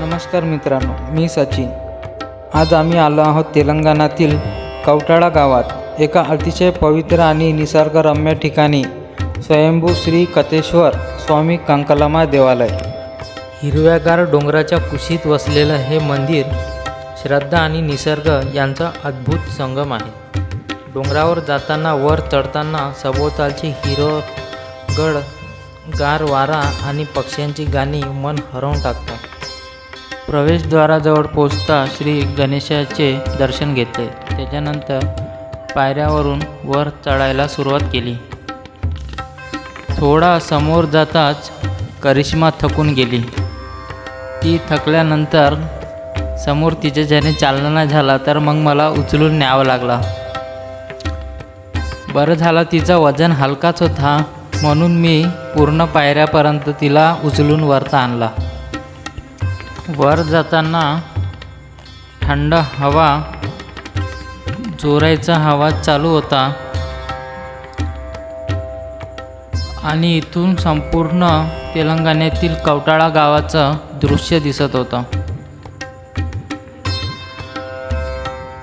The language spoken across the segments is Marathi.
नमस्कार मित्रांनो मी सचिन. आज आम्ही आलो आहोत तेलंगणातील कवटाळा गावात. एका अतिशय पवित्र आणि निसर्गरम्य ठिकाणी स्वयंभू श्री कथेश्वर स्वामी कंकलामा देवालय. हिरव्यागार डोंगराच्या कुशीत वसलेलं हे मंदिर श्रद्धा आणि निसर्ग यांचा अद्भुत संगम आहे. डोंगरावर जाताना वर चढताना सभोवतालची हिरवगड गार वारा आणि पक्ष्यांची गाणी मन हरवून टाकतात. प्रवेशद्वाराजवळ पोचता श्री गणेशाचे दर्शन घेतले. त्याच्यानंतर पायऱ्यावरून वर चढायला सुरुवात केली. थोडा समोर जाताच करिश्मा थकून गेली. ती थकल्यानंतर समोर तिच्या ज्याने चालना नाही झाला तर मग मला उचलून न्यावं लागला. बरं झालं तिचा वजन हलकाच होता म्हणून मी पूर्ण पायऱ्यापर्यंत तिला उचलून वरता आणला. वर जाताना थंड हवा जोरायचा हवा चालू होता. आणि इथून संपूर्ण तेलंगणातील कवटाळा गावाचं दृश्य दिसत होतं.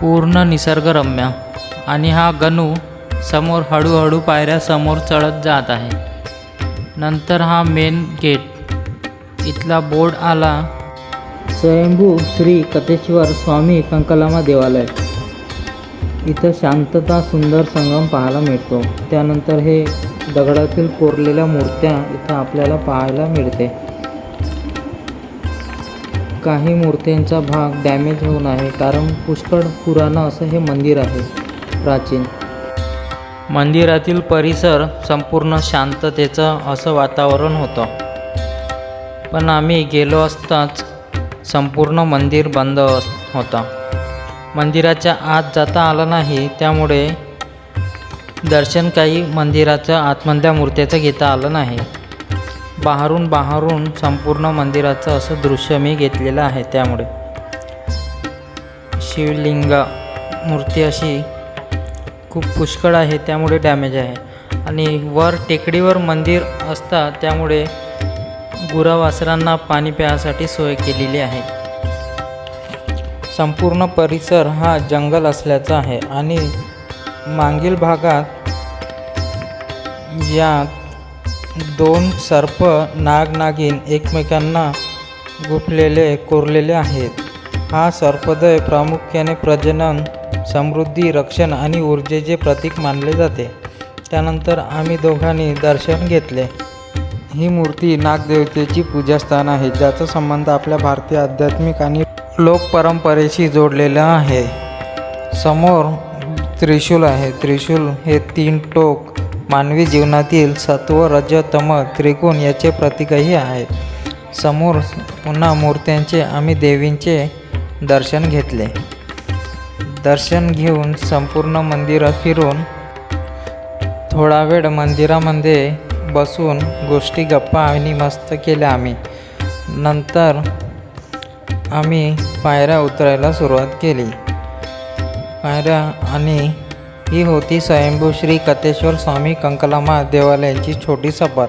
पूर्ण निसर्गरम्य. आणि हा गणू समोर हळूहळू पायऱ्यासमोर चढत जात आहे. नंतर हा मेन गेट इथला बोर्ड आला स्वयंभू श्री कथेश्वर स्वामी कंकलामा देवालय. इथं शांतता सुंदर संगम पाहायला मिळतो. त्यानंतर हे दगडातील कोरलेल्या मूर्त्या इथं आपल्याला पाहायला मिळते. काही मूर्त्यांचा भाग डॅमेज होऊन आहे कारण पुष्कळ पुराणं असं हे मंदिर आहे प्राचीन. मंदिरातील परिसर संपूर्ण शांततेचं असं वातावरण होतं. पण आम्ही गेलो असताच संपूर्ण मंदिर बंद होता. मंदिराच्या आत जाता आलं नाही त्यामुळे दर्शन काही मंदिराच्या आतमधल्या मूर्त्याचं घेता आलं नाही. बाहेरून बाहेरून संपूर्ण मंदिराचं असं दृश्य मी घेतलेलं आहे त्यामुळे. शिवलिंग मूर्ती अशी खूप पुष्कळ आहे त्यामुळे डॅमेज आहे. आणि वर टेकडीवर मंदिर असता त्यामुळे गुरावासरांना पाणी प्यायसाठी सोय केलेली आहे. संपूर्ण परिसर हा जंगल असल्याचा आहे आणि मागील भागात या दोन सर्प नागनागिन एकमेकांना गुफलेले कोरलेले आहेत. हा सर्पदय प्रामुख्याने प्रजनन समृद्धी रक्षण आणि ऊर्जेचे प्रतीक मानले जाते. त्यानंतर आम्ही दोघांनी दर्शन घेतले. ही मूर्ती नागदेवतेची पूजास्थान आहे ज्याचा संबंध आपल्या भारतीय आध्यात्मिक आणि लोकपरंपरेशी जोडलेला आहे. समोर त्रिशूल आहे. त्रिशूल हे तीन टोक मानवी जीवनातील सत्व रज तम त्रिकोण याचे प्रतीकही आहे. समोर पुन्हा मूर्त्यांचे आम्ही देवींचे दर्शन घेतले. दर्शन घेऊन संपूर्ण मंदिर फिरून थोडा वेळ मंदिरामध्ये बसून गोष्टी गप्पा आणि मस्त केल्या आम्ही. नंतर आम्ही पायऱ्या उतरायला सुरुवात केली. पायऱ्या आणि ही होती स्वयंभू श्री कथेश्वर स्वामी कंकलामा देवालयांची छोटी सफर.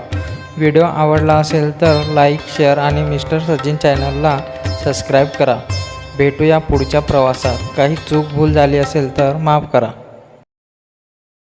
व्हिडिओ आवडला असेल तर लाईक शेअर आणि मिस्टर सचिन चॅनलला सबस्क्राईब करा. भेटूया पुढच्या प्रवासात. काही चूक भूल झाली असेल तर माफ करा.